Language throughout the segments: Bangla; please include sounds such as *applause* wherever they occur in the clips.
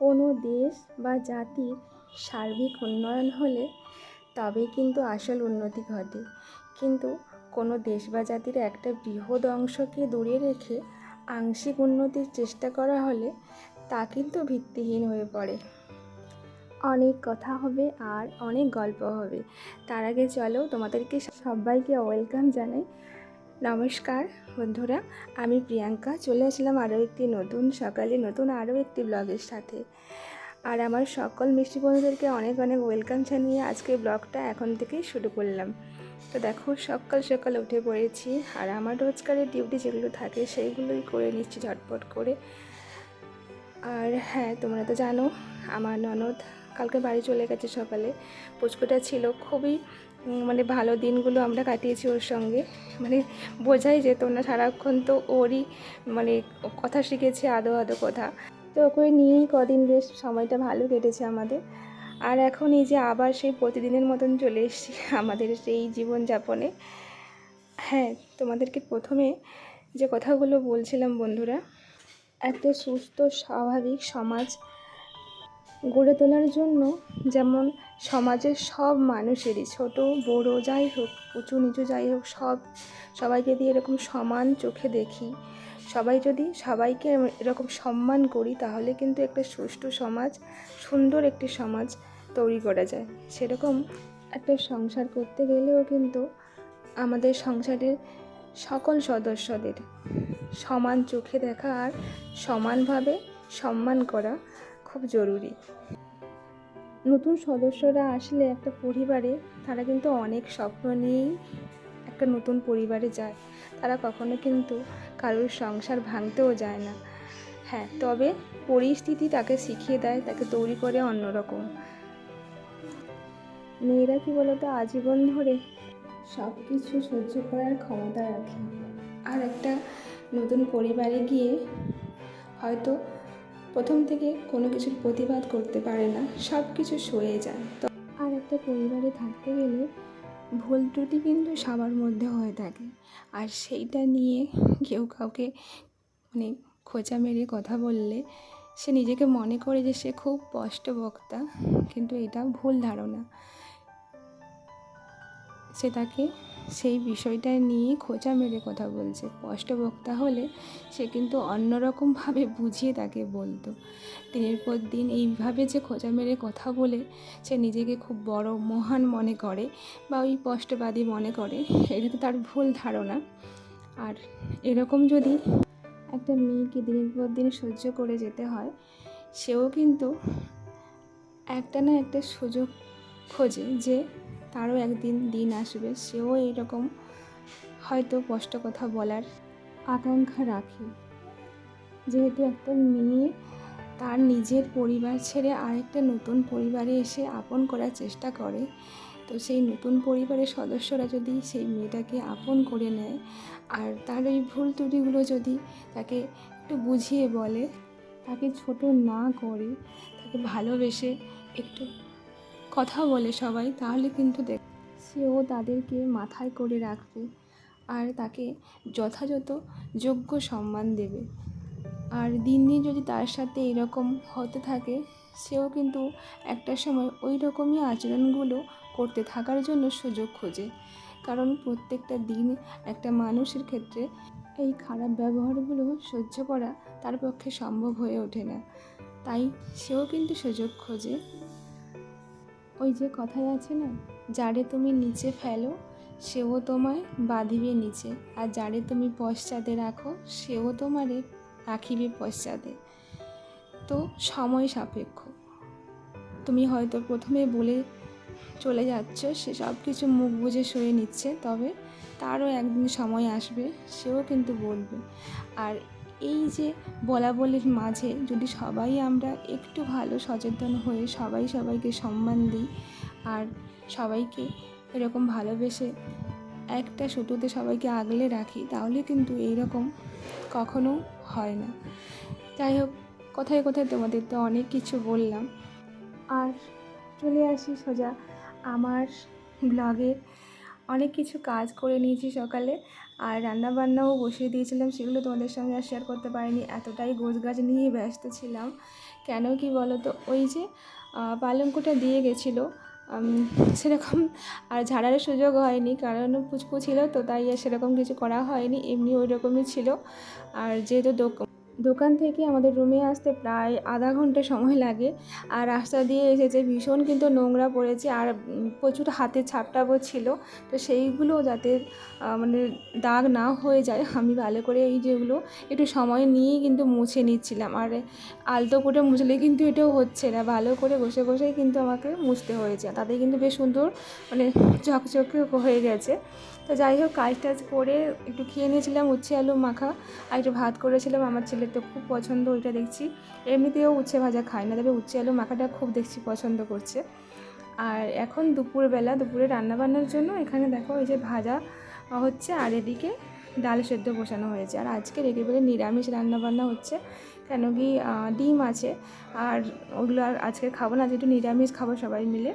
কোনো দেশ বা জাতির সার্বিক উন্নয়ন হলে তবেই কিন্তু আসল উন্নতি ঘটে। কিন্তু কোনো দেশ বা জাতির একটা বৃহৎ অংশকে দূরে রেখে আংশিক উন্নতির চেষ্টা করা হলে তা কিন্তু ভিত্তিহীন হয়ে পড়ে। অনেক কথা হবে আর অনেক গল্প হবে। তার আগে চলো তোমাদেরকে সবাইকে ওয়েলকাম জানাই। নমস্কার, বন্ধুরা। আমি প্রিয়াঙ্কা। চলে আসলাম আরও একটি নতুন সকালে নতুন আরও একটি ব্লগের সাথে। আর আমার সকল মিষ্টি বন্ধুদেরকে অনেক অনেক ওয়েলকাম জানিয়ে আজকে ব্লগটা এখন থেকেই শুরু করলাম। তো দেখো, সকাল সকাল উঠে পড়েছি আর আমার রোজকারের ডিউটি যেগুলো থাকে সেইগুলোই করে নিচ্ছি ঝটপট করে। আর হ্যাঁ তোমরা তো জানো, আমার ননদ কালকে বাড়ি চলে গেছে সকালে। পুচকুটা ছিল খুবই মানে ভালো দিনগুলো আমরা কাটিয়েছি ওর সঙ্গে। মানে বোঝাই যেত না, সারাক্ষণ তো ওরই মানে কথা শিখেছে, আদো আদো কথা। তো ওকে নিয়েই কদিন বেশ সময়টা ভালো কেটেছে আমাদের। আর এখন এই যে আবার সেই প্রতিদিনের মতন চলে এসেছি *laughs* আমাদের সেই জীবনযাপনে। হ্যাঁ তোমাদেরকে প্রথমে যে কথাগুলো বলছিলাম বন্ধুরা একটা সুস্থ, স্বাভাবিক সমাজ গড়ে তোলার জন্য যেমন সমাজের সব মানুষেরই ছোট, বড় যাই হোক, উঁচু নিচু যাই হোক, সব সবাইকে দিয়ে এরকম সমান চোখে দেখি। সবাই যদি সবাইকে এরকম সম্মান করি, তাহলে কিন্তু একটা সুষ্ঠু সমাজ, সুন্দর একটি সমাজ তৈরি করা যায়। সেরকম একটা সংসার করতে গেলেও কিন্তু আমাদের সংসারের সকল সদস্যদের সমান চোখে দেখা আর সমানভাবে সম্মান করা খুব জরুরি। নতুন সদস্যরা আসলে একটা পরিবারে তারা কিন্তু অনেক স্বপ্ন নিয়েই একটা নতুন পরিবারে যায়। তারা কখনো কিন্তু কারোর সংসার ভাঙতেও যায় না। হ্যাঁ তবে পরিস্থিতি তাকে শিখিয়ে দেয়, তাকে তৈরি করে অন্যরকম। মেয়েরা কি বলতো, আজীবন ধরে সব কিছু সহ্য করার ক্ষমতা রাখে। আর একটা নতুন পরিবারে গিয়ে হয়তো প্রথম থেকে কোনো কিছুর প্রতিবাদ করতে পারে না, সব কিছু সয়ে যায়। তো আর একটা পরিবারে থাকতে গেলে ভুল ত্রুটি কিন্তু সবার মধ্যে হয়ে থাকে। আর সেইটা নিয়ে কেউ কাউকে মানে খোঁচা মেরে কথা বললে সে নিজেকে মনে করে যে সে খুব স্পষ্ট বক্তা, কিন্তু এটা ভুল ধারণা। সে তাকে সেই বিষয়টা নিয়ে খোঁচা মেরে কথা বলছে। স্পষ্টবক্তা হলে সে কিন্তু অন্যরকমভাবে বুঝিয়ে তাকে বলতো। দিনের পর দিন এইভাবে যে খোঁচা মেরে কথা বলে, সে নিজেকে খুব বড় মহান মনে করে বা ওই স্পষ্টবাদী মনে করে, এটা তো তার ভুল ধারণা। আর এরকম যদি একটা মেয়েকে দিনের পর দিন সহ্য করে যেতে হয়, সেও কিন্তু একটা না একটা সুযোগ খোঁজে যে তারও একদিন দিন আসবে, সেও এইরকম হয়তো স্পষ্ট কথা বলার আকাঙ্ক্ষা রাখে। যেহেতু একটা মেয়ে, তার নিজের পরিবার ছেড়ে আরেকটা নতুন পরিবারে এসে আপন করার চেষ্টা করে। তো সেই নতুন পরিবারের সদস্যরা যদি সেই মেয়েটাকে আপন করে নেয়, আর তার ওই ভুল ত্রুটিগুলো যদি তাকে একটু বুঝিয়ে বলে, তাকে ছোট না করে, তাকে ভালোবেসে একটু কথা বলে সবাই, তাহলে কিন্তু দেখ সেও তাদেরকে মাথায় করে রাখবে আর তাকে যথাযথ যোগ্য সম্মান দেবে। আর দিন দিন যদি তার সাথে এরকম হতে থাকে, সেও কিন্তু একটা সময় ওই রকমই আচরণগুলো করতে থাকার জন্য সুযোগ খোঁজে। কারণ প্রত্যেকটা দিন একটা মানুষের ক্ষেত্রে এই খারাপ ব্যবহারগুলো সহ্য করা তার পক্ষে সম্ভব হয়ে ওঠে না। তাই সেও কিন্তু সুযোগ খোঁজে। ওই যে কথায় আছে না, যারে তুমি নিচে ফেলো, সেও তোমায় বাঁধিবে নিচে। আর যারে তুমি পশ্চাতে রাখো, সেও তোমারে রাখিবে পশ্চাতে। তো সময় সাপেক্ষ। তুমি হয়তো প্রথমে বলে চলে যাচ্ছ, সে সব কিছু মুখ বুঝে সয়ে নিচ্ছে, তবে তারও একদিন সময় আসবে, সেও কিন্তু বলবে। আর এই যে বলা বলির মাঝে যদি সবাই আমরা একটু ভালো সচেতন হয়ে সবাই সবাইকে সম্মান দিই আর সবাইকে এরকম ভালোবেসে একটা সুতোতে সবাইকে আগলে রাখি, তাহলে কিন্তু এইরকম কখনো হয় না। যাই হোক, কোথায় কোথায় তোমাদের তো অনেক কিছু বললাম। আর চলে আসি সোজা আমার ব্লগের অনেক কিছু কাজ করে নিয়েছি সকালে। আর রান্নাবান্নাও বসিয়ে দিয়েছিলাম, সেগুলো তোমাদের সঙ্গে আর শেয়ার করতে পারিনি। এতটাই গোছ গাছ নিয়ে ব্যস্ত ছিলাম। কেন কি বলো তো ওই যে পালঙ্কটা দিয়ে গেছিল। সেরকম আর ঝাড়ার সুযোগ হয়নি, কারণ পুচকু ছিল তো, তাই আর সেরকম কিছু করা হয়নি। এমনি ওই রকমই ছিল। আর যেহেতু দোক- দোকান থেকে আমাদের রুমে আসতে প্রায় আধা ঘণ্টা সময় লাগে। আর রাস্তা দিয়ে এসেছে ভীষণ কিন্তু নোংরা পড়েছে আর প্রচুর হাতের ছাপটাপও ছিল। তো সেইগুলো যাতে মানে দাগ না হয়ে যায়, আমি ভালো করে এই যেগুলো একটু সময় নিয়েই কিন্তু মুছে নিচ্ছিলাম। আর আলতো করে মুছলে কিন্তু এটাও হচ্ছে না। ভালো করে বসে বসেই কিন্তু আমাকে মুছতে হয়েছে। তাতে কিন্তু বেশ সুন্দর মানে চকচকে হয়ে গেছে। তো যাই হোক, কাজ টাজ করে একটু খেয়ে নিয়েছিলাম উচ্ছে, আলু, মাখা আর একটু ভাত করেছিলাম। আমার ছেলের তো খুব পছন্দ, ওইটা দেখছি। এমনিতেও উচ্ছে ভাজা খায় না, তবে উচ্ছে, আলু, মাখাটা খুব দেখছি পছন্দ করছে। আর এখন দুপুরবেলা, দুপুরে রান্নাবান্নার জন্য এখানে দেখো, এই যে ভাজা হচ্ছে আর এদিকে ডাল সেদ্ধ বসানো হয়েছে। আর আজকের একেবারে নিরামিষ রান্নাবান্না হচ্ছে, কেন কি ডিম আছে। আর ওগুলো আর আজকে খাব না, যেহেতু নিরামিষ খাব সবাই মিলে।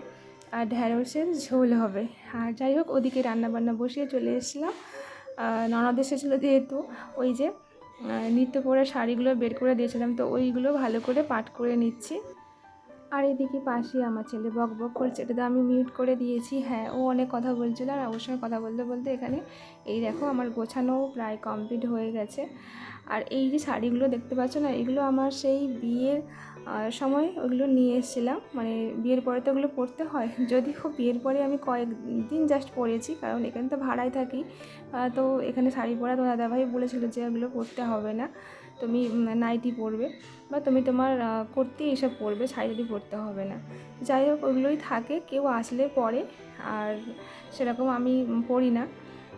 আর ঢ্যাঁড়সের ঝোল হবে। আর যাই হোক ওদিকে রান্নাবান্না বসিয়ে চলে এসেছিলাম। আহ, ননদ এসেছিল যেহেতু ওই যে নিত্য পরে শাড়িগুলো বের করে দিয়েছিলাম তো ওইগুলো ভালো করে পাট করে নিচ্ছি। আর এদিকে পাশে আমার ছেলে বক বক করছে এটা তো আমি মিউট করে দিয়েছি। হ্যাঁ ও অনেক কথা বলছিল আর অবশ্যই কথা বলতে বলতে এখানে এই দেখো আমার গোছানো প্রায় কমপ্লিট হয়ে গেছে। আর এই যে শাড়িগুলো দেখতে পাচ্ছ না, এগুলো আমার সেই বিয়ের সময় ওগুলো নিয়ে এসেছিলাম। মানে বিয়ের পরে তো ওগুলো পরতে হয়। *laughs* যদি খুব বিয়ের পরে আমি কয়েকদিন জাস্ট পরেছি, কারণ এখানে তো ভাড়ায় থাকি। তো এখানে শাড়ি পরা তো দাদাভাই বলেছিল যে ওগুলো পরতে হবে না। তুমি নাইটি পরবে বা তুমি তোমার কুর্তি এসব পরবে, শাড়ি যদি পরতে হবে না। যাই হোক, ওগুলোই থাকে, কেউ আসলে পরে। আর সেরকম আমি পরি না।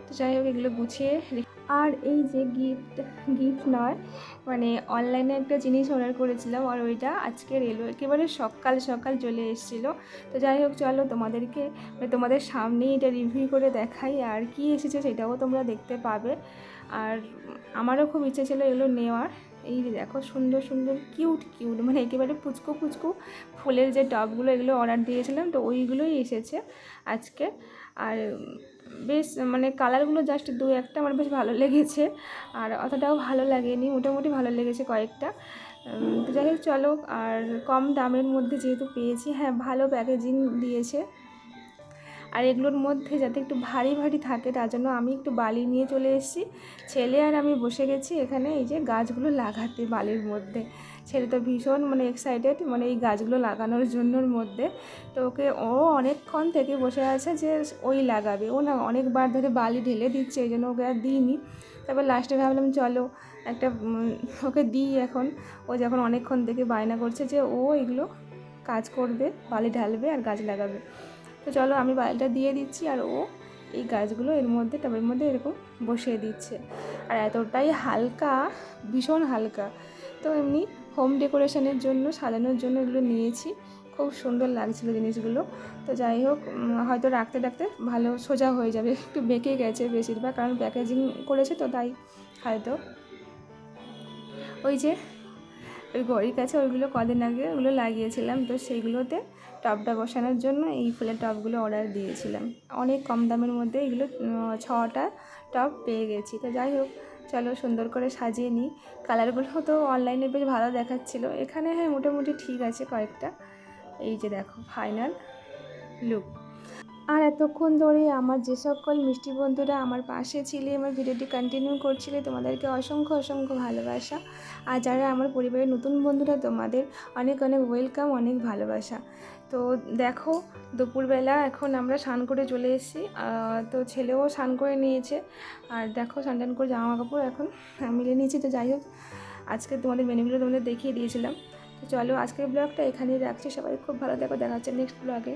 তো যাই হোক, এগুলো গুছিয়ে আর এই যে গিফট গিফট নয় মানে অনলাইনে একটা জিনিস অর্ডার করেছিলাম আর ওইটা আজকে এলো একেবারে সকাল সকাল চলে এসেছিল। তো যাই হোক, চলো তোমাদেরকে মানে তোমাদের সামনেই এটা রিভিউ করে দেখাই আর কি এসেছে সেটাও তোমরা দেখতে পাবে। আর আমারও খুব ইচ্ছে ছিল এগুলো নেওয়ার। এই যে দেখো, সুন্দর সুন্দর কিউট কিউট মানে একেবারে পুচকু পুচকু ফুলের যে টবগুলো এগুলো অর্ডার দিয়েছিলাম, তো ওইগুলোই এসেছে আজকে। আর বেশ মানে কালারগুলো জাস্ট দু একটা আমার বেশ ভালো লেগেছে। আর অতটাও ভালো লাগেনি, মোটামুটি ভালো লেগেছে কয়েকটা। তো যাই হোক, চলো, আর কম দামের মধ্যে যেহেতু পেয়েছি হ্যাঁ ভালো প্যাকেজিং দিয়েছে। আর এগুলোর মধ্যে যাতে একটু ভারী ভারী থাকে, তার জন্য আমি একটু বালি নিয়ে চলে এসেছি। ছেলে আর আমি বসে গেছি এখানে, এই যে গাছগুলো লাগাতে বালির মধ্যে। ছেলে তো ভীষণ মানে এক্সাইটেড মানে এই গাছগুলো লাগানোর জন্যর মধ্যে। তো ওকে ও অনেকক্ষণ থেকে বসে আছে যে ওই লাগাবে। ও না অনেকবার ধরে বালি ঢেলে দিচ্ছে, এই জন্য ওকে আর দিইনি। তারপর লাস্টে ভাবলাম, চলো একটা ওকে দিই এখন। ও যখন অনেকক্ষণ থেকে বায়না করছে যে ও এগুলো কাজ করবে, বালি ঢালবে আর গাছ লাগাবে। তো চলো আমি বালিটা দিয়ে দিচ্ছি আর ও এই গাছগুলো এর মধ্যে টবের মধ্যে এরকম বসিয়ে দিচ্ছে। আর এতটাই হালকা, ভীষণ হালকা। তো এমনি হোম ডেকোরেশনের জন্য, সাজানোর জন্য এগুলো নিয়েছি। খুব সুন্দর লাগছিল জিনিসগুলো। তো যাই হোক হয়তো রাখতে রাখতে ভালো সোজা হয়ে যাবে, একটু বেঁকে গেছে বেশিরভাগ, কারণ প্যাকেজিং করেছে তো তাই হয়তো। ওই যে ওই ঘড়ির কাছে ওইগুলো কদিন আগে ওগুলো লাগিয়েছিলাম, তো সেইগুলোতে টবটা বসানোর জন্য এই ফুলের টবগুলো অর্ডার দিয়েছিলাম। অনেক কম দামের মধ্যে এগুলো ছটা টব পেয়ে গেছি। তো যাই হোক, চলো সুন্দর করে সাজিয়ে নিই। কালারগুলো তো অনলাইনে বেশ ভালো দেখাচ্ছিল। এখানে হ্যাঁ মোটামুটি ঠিক আছে কয়েকটা। এই যে দেখো ফাইনাল লুক আর এতক্ষণ ধরে আমার যে সকল মিষ্টি বন্ধুরা আমার পাশে ছিলে, আমার ভিডিওটি কন্টিনিউ করছিলে, তোমাদেরকে অসংখ্য অসংখ্য ভালোবাসা। আর যারা আমার পরিবারের নতুন বন্ধুরা, তোমাদের অনেক অনেক ওয়েলকাম অনেক ভালোবাসা। তো দেখো, দুপুরবেলা এখন আমরা স্নান করে চলে এসেছি। তো ছেলেও স্নান করে নিয়েছে। আর দেখো, স্নান করে জামা কাপড় এখন মিলে নিয়েছি। তো যাই হোক, আজকে তোমাদের মেনুগুলো তোমাদের দেখিয়ে দিয়েছিলাম। তো চলো আজকের ব্লগটা এখানেই রাখছি। সবাই খুব ভালো দেখো দেখা হচ্ছে নেক্সট ব্লগে